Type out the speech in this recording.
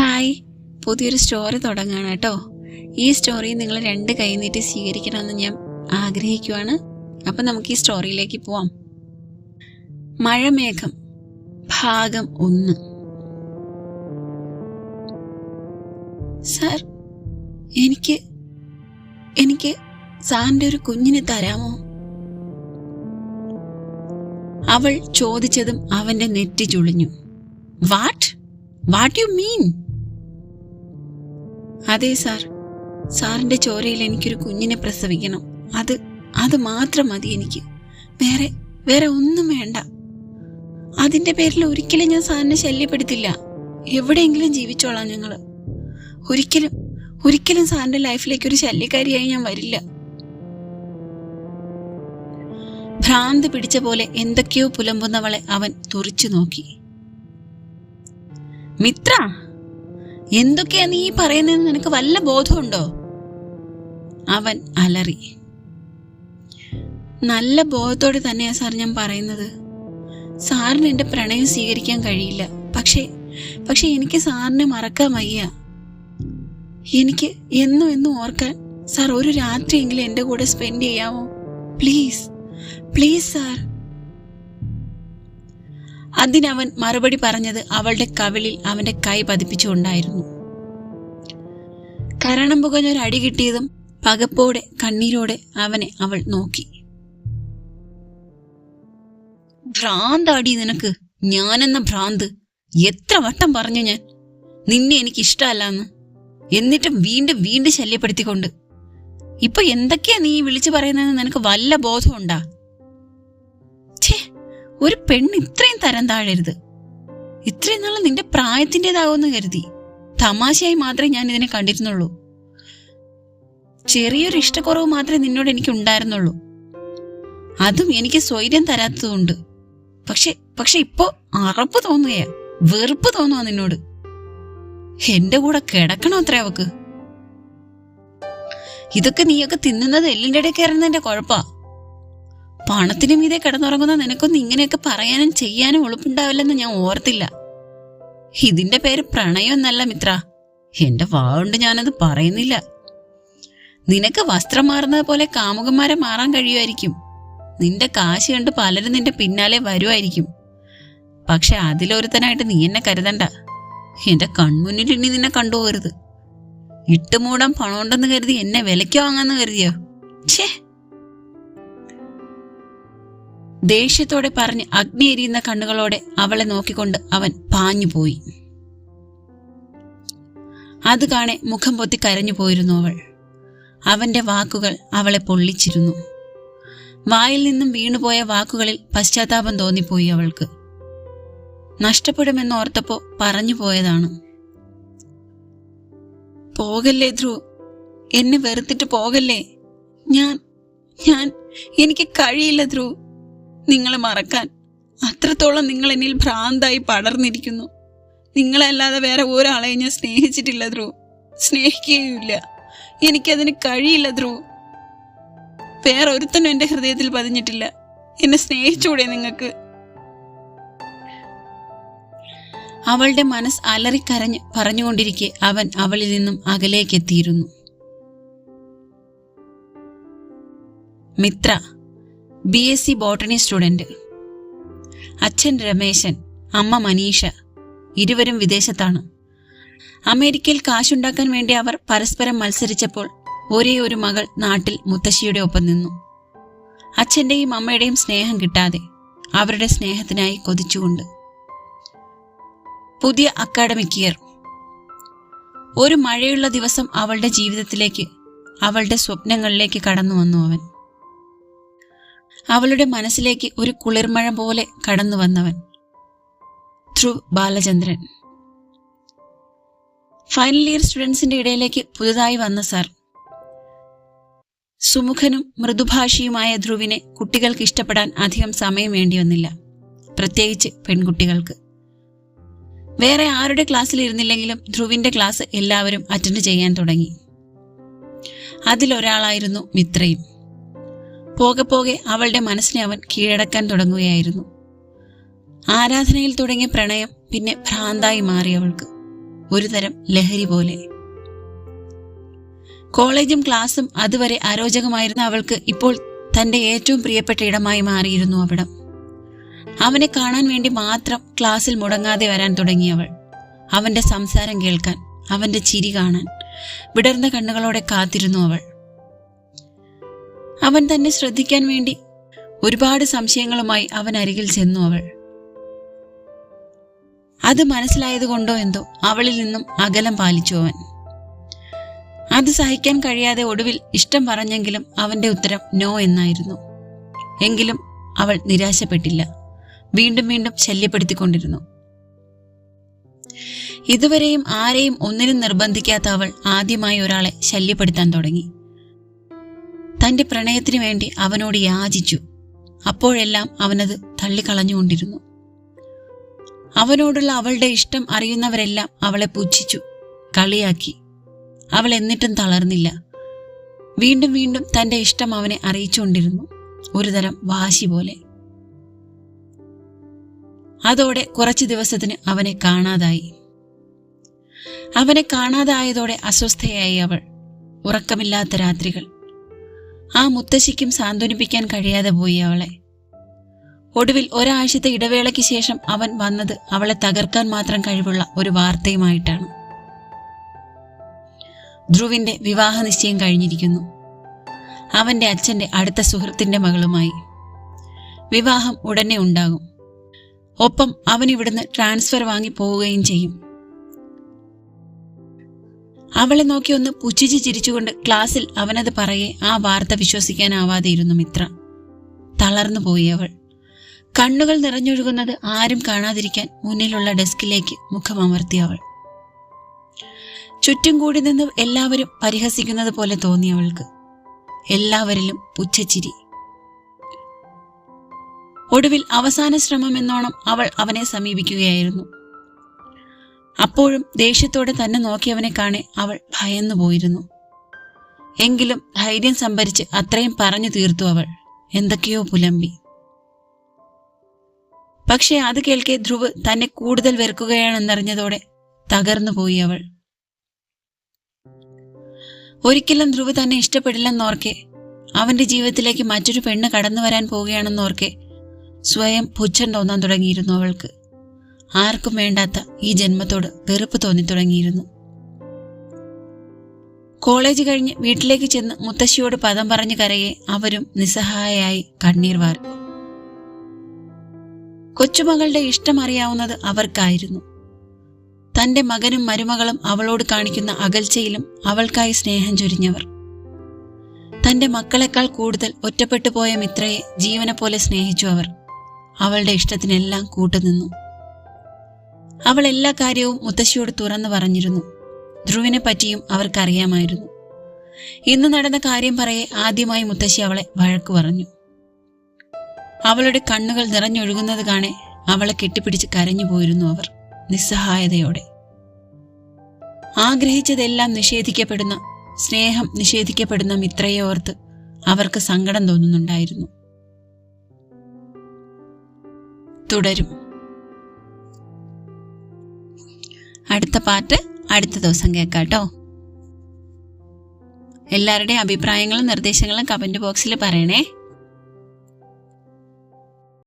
Hi. പുതിയൊരു story തുടങ്ങാണ് കേട്ടോ. ഈ സ്റ്റോറി നിങ്ങൾ രണ്ട് കൈ നീട്ടി സ്വീകരിക്കണമെന്ന് ഞാൻ ആഗ്രഹിക്കുവാണ്. അപ്പം നമുക്ക് ഈ സ്റ്റോറിയിലേക്ക് പോവാം. മഴമേഘം ഭാഗം ഒന്ന്. സാർ എനിക്ക് എനിക്ക് സാറിന്റെ ഒരു കുഞ്ഞിനെ തരാമോ? അവൾ ചോദിച്ചതും അവന്റെ നെറ്റി ചുളിഞ്ഞു. വാട്ട് വാട്ട് യു മീൻ അതെ സാർ. സാറിന്റെ ചോരയിൽ എനിക്കൊരു കുഞ്ഞിനെ പ്രസവിക്കണം. അത് അത് മാത്രം മതി എനിക്ക്. വേറെ വേറെ ഒന്നും വേണ്ട. അതിന്റെ പേരിൽ ഒരിക്കലും ഞാൻ സാറിനെ ശല്യപ്പെടുത്തില്ല. എവിടെയെങ്കിലും ജീവിച്ചോളാം ഞങ്ങൾ ഒരിക്കലും ഒരിക്കലും സാറിന്റെ ലൈഫിലേക്ക് ഒരു ശല്യക്കാരിയായി ഞാൻ വരില്ല. ഭ്രാന്ത് പിടിച്ച പോലെ എന്തൊക്കെയോ പുലമ്പുന്നവളെ അവൻ തുറിച്ചു നോക്കി. മിത്ര! എന്തൊക്കെയാ നീ പറയുന്നതെന്ന് നിനക്ക് വല്ല ബോധമുണ്ടോ? അവൻ അലറി. നല്ല ബോധത്തോടെ തന്നെയാ സാർ ഞാൻ പറയുന്നത്. സാറിന് എന്റെ പ്രണയം സ്വീകരിക്കാൻ കഴിയില്ല. പക്ഷേ പക്ഷെ എനിക്ക് സാറിനെ മറക്കാൻ വയ്യ. എനിക്ക് എന്നും എന്നും ഓർക്കാൻ സാർ ഒരു രാത്രിയെങ്കിലും എന്റെ കൂടെ സ്പെൻഡ് ചെയ്യാമോ? Please please sir. അതിനവൻ മറുപടി പറഞ്ഞത് അവളുടെ കവിളിൽ അവന്റെ കൈ പതിപ്പിച്ചുകൊണ്ടായിരുന്നു. കരണം പുകഞ്ഞൊരടി കിട്ടിയതും പകപ്പോടെ കണ്ണീരോടെ അവനെ അവൾ നോക്കി. ഭ്രാന്താടി നിനക്ക്. ഞാനെന്ന ഭ്രാന്ത്. എത്ര വട്ടം പറഞ്ഞു ഞാൻ. നിന്നെ എനിക്ക് ഇഷ്ടമല്ലെന്ന് എന്നിട്ടും വീണ്ടും വീണ്ടും ശല്യപ്പെടുത്തിക്കൊണ്ട്. ഇപ്പൊ എന്തൊക്കെയാ നീ വിളിച്ചു പറയുന്നതെന്ന് നിനക്ക് വല്ല ബോധമുണ്ടാ ഒരു പെണ്ണ് ഇത്രയും തരം താഴരുത്. ഇത്രയും നാളെ നിന്റെ പ്രായത്തിന്റെതാവുമെന്ന് കരുതി. തമാശയായി മാത്രമേ ഞാൻ ഇതിനെ കണ്ടിരുന്നുള്ളൂ. ചെറിയൊരു ഇഷ്ടക്കുറവ് മാത്രമേ നിന്നോട് എനിക്ക് ഉണ്ടായിരുന്നുള്ളൂ. അതും എനിക്ക് സ്വൈര്യം തരാത്തതുകൊണ്ട്. പക്ഷെ പക്ഷെ ഇപ്പോ അറപ്പ് തോന്നുകയാ. വെറുപ്പ് തോന്നുക നിന്നോട്. എന്റെ കൂടെ കിടക്കണോ അത്ര അവക്ക്? ഇതൊക്കെ നീയൊക്കെ തിന്നുന്നത് എല്ലിന്റെ ഇടയിൽ കയറുന്നതിന്റെ കുഴപ്പാ. പണത്തിന് മീതെ കിടന്നുറങ്ങുന്ന നിനക്കൊന്നും ഇങ്ങനെയൊക്കെ പറയാനും ചെയ്യാനും എളുപ്പുണ്ടാവില്ലെന്ന് ഞാൻ ഓർത്തില്ല. ഇതിന്റെ പേര് പ്രണയമൊന്നല്ല മിത്ര. എന്റെ വാവുണ്ട് ഞാനത് പറയുന്നില്ല. നിനക്ക് വസ്ത്രം മാറുന്നത് പോലെ കാമുകന്മാരെ മാറാൻ കഴിയുമായിരിക്കും. നിന്റെ കാശ് കണ്ട് പലരും നിന്റെ പിന്നാലെ വരുമായിരിക്കും. പക്ഷെ അതിലൊരുത്തനായിട്ട് നീ എന്നെ കരുതണ്ട. എന്റെ കൺമുന്നിൽ ഇനി നിന്നെ കണ്ടുപോകരുത്. ഇട്ടുമൂടാൻ പണമുണ്ടെന്ന് കരുതി എന്നെ വിലയ്ക്ക് വാങ്ങാന്ന് കരുതിയോ? ഛേ! ദേഷ്യത്തോടെ പറഞ്ഞ് അഗ്നി എരിയുന്ന കണ്ണുകളോടെ അവളെ നോക്കിക്കൊണ്ട് അവൻ പാഞ്ഞുപോയി. അത് കാണെ മുഖം പൊത്തി കരഞ്ഞു പോയിരുന്നു അവൾ. അവന്റെ വാക്കുകൾ അവളെ പൊള്ളിച്ചിരുന്നു. വായിൽ നിന്നും വീണുപോയ വാക്കുകളിൽ പശ്ചാത്താപം തോന്നിപ്പോയി അവൾക്ക്. നഷ്ടപ്പെടുമെന്ന് ഓർത്തപ്പോ പറഞ്ഞു പോയതാണ്. പോകല്ലേ ധ്രുവ്? എന്നെ വെറുത്തിട്ട് പോകല്ലേ? ഞാൻ ഞാൻ എനിക്ക് കഴിയില്ല ധ്രുവ്. നിങ്ങളെ മറക്കാൻ അത്രത്തോളം നിങ്ങൾ എന്നിൽ ഭ്രാന്തായി പടർന്നിരിക്കുന്നു. നിങ്ങളല്ലാതെ വേറെ ഒരാളെ ഞാൻ സ്നേഹിച്ചിട്ടില്ല ധ്രുവ്. സ്നേഹിക്കുകയുമില്ല. എനിക്കതിന് കഴിയില്ല ധ്രുവ്. വേറെ ഒരുത്തനും എന്റെ ഹൃദയത്തിൽ പതിഞ്ഞിട്ടില്ല. എന്നെ സ്നേഹിച്ചൂടെ നിങ്ങൾക്ക്? അവളുടെ മനസ്സ് അലറിക്കരഞ്ഞ് പറഞ്ഞുകൊണ്ടിരിക്കെ അവൻ അവളിൽ നിന്നും അകലേക്കെത്തിയിരുന്നു. Mitra B S C botany student അച്ഛൻ രമേശൻ അമ്മ മനീഷ ഇരുവരും വിദേശത്താണ്. അമേരിക്കയിൽ കാശുണ്ടാക്കാൻ വേണ്ടി അവർ പരസ്പരം മത്സരിച്ചപ്പോൾ ഒരേ ഒരു മകൾ നാട്ടിൽ മുത്തശ്ശിയുടെ ഒപ്പം നിന്നു. അച്ഛന്റെയും അമ്മയുടെയും സ്നേഹം കിട്ടാതെ അവരുടെ സ്നേഹത്തിനായി കൊതിച്ചുകൊണ്ട്. പുതിയ അക്കാഡമിക് ഇയർ ഒരു മഴയുള്ള ദിവസം അവളുടെ ജീവിതത്തിലേക്ക് അവളുടെ സ്വപ്നങ്ങളിലേക്ക് കടന്നു വന്നു അവൻ. അവളുടെ മനസ്സിലേക്ക് ഒരു കുളിർമഴ പോലെ കടന്നു വന്നവൻ. ധ്രുവ് ബാലചന്ദ്രൻ. ഫൈനൽ ഇയർ സ്റ്റുഡൻസിന്റെ ഇടയിലേക്ക് പുതുതായി വന്ന സർ. സുമുഖനും മൃദുഭാഷിയുമായ ധ്രുവിനെ കുട്ടികൾക്ക് ഇഷ്ടപ്പെടാൻ അധികം സമയം വേണ്ടി വന്നില്ല പ്രത്യേകിച്ച് പെൺകുട്ടികൾക്ക്. വേറെ ആരുടെ ക്ലാസ്സിൽ ഇരുന്നില്ലെങ്കിലും ധ്രുവിന്റെ ക്ലാസ് എല്ലാവരും അറ്റൻഡ് ചെയ്യാൻ തുടങ്ങി. അതിലൊരാളായിരുന്നു മിത്രയും. പോകെ പോകെ അവളുടെ മനസ്സിനെ അവൻ കീഴടക്കാൻ തുടങ്ങുകയായിരുന്നു. ആരാധനയിൽ തുടങ്ങിയ പ്രണയം പിന്നെ ഭ്രാന്തായി മാറി അവൾക്ക്. ഒരുതരം ലഹരി പോലെ. കോളേജും ക്ലാസ്സും അതുവരെ അരോചകമായിരുന്ന അവൾക്ക് ഇപ്പോൾ തന്റെ ഏറ്റവും പ്രിയപ്പെട്ട ഇടമായി മാറിയിരുന്നു അവിടം. അവനെ കാണാൻ വേണ്ടി മാത്രം ക്ലാസ്സിൽ മുടങ്ങാതെ വരാൻ തുടങ്ങി അവൾ. അവന്റെ സംസാരം കേൾക്കാൻ അവന്റെ ചിരി കാണാൻ വിടർന്ന കണ്ണുകളോടെ കാത്തിരുന്നു അവൾ. അവൻ തന്നെ ശ്രദ്ധിക്കാൻ വേണ്ടി ഒരുപാട് സംശയങ്ങളുമായി അവൻ അരികിൽ ചെന്നു അവൾ. അത് മനസ്സിലായതുകൊണ്ടോ എന്തോ അവളിൽ നിന്നും അകലം പാലിച്ചു അവൻ. അത് സഹിക്കാൻ കഴിയാതെ ഒടുവിൽ ഇഷ്ടം പറഞ്ഞെങ്കിലും അവന്റെ ഉത്തരം നോ എന്നായിരുന്നു. എങ്കിലും അവൾ നിരാശപ്പെട്ടില്ല. വീണ്ടും വീണ്ടും ശല്യപ്പെടുത്തിക്കൊണ്ടിരുന്നു. ഇതുവരെയും ആരെയും ഒന്നിനും നിർബന്ധിക്കാത്ത അവൾ ആദ്യമായി ഒരാളെ ശല്യപ്പെടുത്താൻ തുടങ്ങി. തന്റെ പ്രണയത്തിനു വേണ്ടി അവനോട് യാചിച്ചു. അപ്പോഴെല്ലാം അവനത് തള്ളിക്കളഞ്ഞുകൊണ്ടിരുന്നു. അവനോടുള്ള അവളുടെ ഇഷ്ടം അറിയുന്നവരെല്ലാം അവളെ പുച്ഛിച്ചു കളിയാക്കി. അവൾ എന്നിട്ടും തളർന്നില്ല. വീണ്ടും വീണ്ടും തന്റെ ഇഷ്ടം അവനെ അറിയിച്ചുകൊണ്ടിരുന്നു ഒരുതരം വാശി പോലെ. അതോടെ കുറച്ചു ദിവസത്തിന് അവനെ കാണാതായി. അവനെ കാണാതായതോടെ അസ്വസ്ഥയായി അവൾ. ഉറക്കമില്ലാത്ത രാത്രികൾ. ആ മുത്തശ്ശിക്കും സാന്ത്വനിപ്പിക്കാൻ കഴിയാതെ പോയി അവളെ. ഒടുവിൽ ഒരാഴ്ചത്തെ ഇടവേളയ്ക്ക് ശേഷം അവൻ വന്നത് അവളെ തകർക്കാൻ മാത്രം കഴിവുള്ള ഒരു വാർത്തയുമായിട്ടാണ്. ധ്രുവിന്റെ വിവാഹ നിശ്ചയം കഴിഞ്ഞിരിക്കുന്നു. അവന്റെ അച്ഛന്റെ അടുത്ത സുഹൃത്തിന്റെ മകളുമായി. വിവാഹം ഉടനെ ഉണ്ടാകും. ഒപ്പം അവൻ ഇവിടുന്ന് ട്രാൻസ്ഫർ വാങ്ങി പോവുകയും ചെയ്യും. അവളെ നോക്കി ഒന്ന് പുച്ഛിച്ച് ചിരിച്ചുകൊണ്ട് ക്ലാസ്സിൽ അവനത് പറയെ ആ വാർത്ത വിശ്വസിക്കാനാവാതെ ഇരുന്നു മിത്ര. തളർന്നു പോയി അവൾ. കണ്ണുകൾ നിറഞ്ഞൊഴുകുന്നത് ആരും കാണാതിരിക്കാൻ മുന്നിലുള്ള ഡെസ്കിലേക്ക് മുഖമമർത്തി അവൾ. ചുറ്റും കൂടി നിന്ന് എല്ലാവരും പരിഹസിക്കുന്നത് പോലെ തോന്നി അവൾക്ക്. എല്ലാവരിലും പുച്ഛച്ചിരി. ഒടുവിൽ അവസാന ശ്രമം എന്നോണം അവൾ അവനെ സമീപിക്കുകയായിരുന്നു. അപ്പോഴും ദേഷ്യത്തോടെ തന്നെ നോക്കിയവനെ കാണെ അവൾ ഭയന്നു പോയിരുന്നു. എങ്കിലും ധൈര്യം സംഭരിച്ച് അത്രയും പറഞ്ഞു തീർത്തു അവൾ. എന്തൊക്കെയോ പുലമ്പി. പക്ഷേ അത് കേൾക്കെ ധ്രുവ് തന്നെ കൂടുതൽ വെറുക്കുകയാണെന്നറിഞ്ഞതോടെ തകർന്നു പോയി അവൾ. ഒരിക്കലും ധ്രുവ് തന്നെ ഇഷ്ടപ്പെടില്ലെന്നോർക്കെ അവന്റെ ജീവിതത്തിലേക്ക് മറ്റൊരു പെണ്ണ് കടന്നു വരാൻ പോവുകയാണെന്നോർക്കെ സ്വയം പുച്ഛം തോന്നാൻ തുടങ്ങിയിരുന്നു അവൾക്ക്. ആർക്കും വേണ്ടാത്ത ഈ ജന്മത്തോട് വെറുപ്പ് തോന്നി തുടങ്ങിയിരുന്നു. കോളേജ് കഴിഞ്ഞ് വീട്ടിലേക്ക് ചെന്ന് മുത്തശ്ശിയോട് പദം പറഞ്ഞു കരയെ അവരും നിസ്സഹായായി കണ്ണീർ വാർന്നു കൊച്ചുമകളുടെ ഇഷ്ടം അറിയാവുന്നത് അവർക്കായിരുന്നു. തന്റെ മകനും മരുമകളും അവളോട് കാണിക്കുന്ന അകൽച്ചയിലും അവൾക്കായി സ്നേഹം ചൊരിഞ്ഞവർ. തന്റെ മക്കളെക്കാൾ കൂടുതൽ ഒറ്റപ്പെട്ടു പോയ മിത്രയെ ജീവനെ പോലെ സ്നേഹിച്ചു അവർ. അവളുടെ ഇഷ്ടത്തിനെല്ലാം കൂട്ടുനിന്നു. അവൾ എല്ലാ കാര്യവും മുത്തശ്ശിയോട് തുറന്നു പറഞ്ഞിരുന്നു. ധ്രുവിനെ പറ്റിയും അവർക്കറിയാമായിരുന്നു. ഇന്ന് നടന്ന കാര്യം പറയെ ആദ്യമായി മുത്തശ്ശി അവളെ വഴക്കു പറഞ്ഞു. അവളുടെ കണ്ണുകൾ നിറഞ്ഞൊഴുകുന്നത് കാണെ അവളെ കെട്ടിപ്പിടിച്ച് കരഞ്ഞു പോയിരുന്നു അവർ നിസ്സഹായതയോടെ. ആഗ്രഹിച്ചതെല്ലാം നിഷേധിക്കപ്പെടുന്ന സ്നേഹം നിഷേധിക്കപ്പെടുന്ന മിത്രയെ ഓർത്ത് അവർക്ക് സങ്കടം തോന്നുന്നുണ്ടായിരുന്നു. തുടരും. അടുത്ത പാർട്ട് അടുത്ത ദിവസം കേൾക്കാട്ടോ എല്ലാവരുടെയും അഭിപ്രായങ്ങളും നിർദ്ദേശങ്ങളും കമന്റ് ബോക്സിൽ പറയണേ.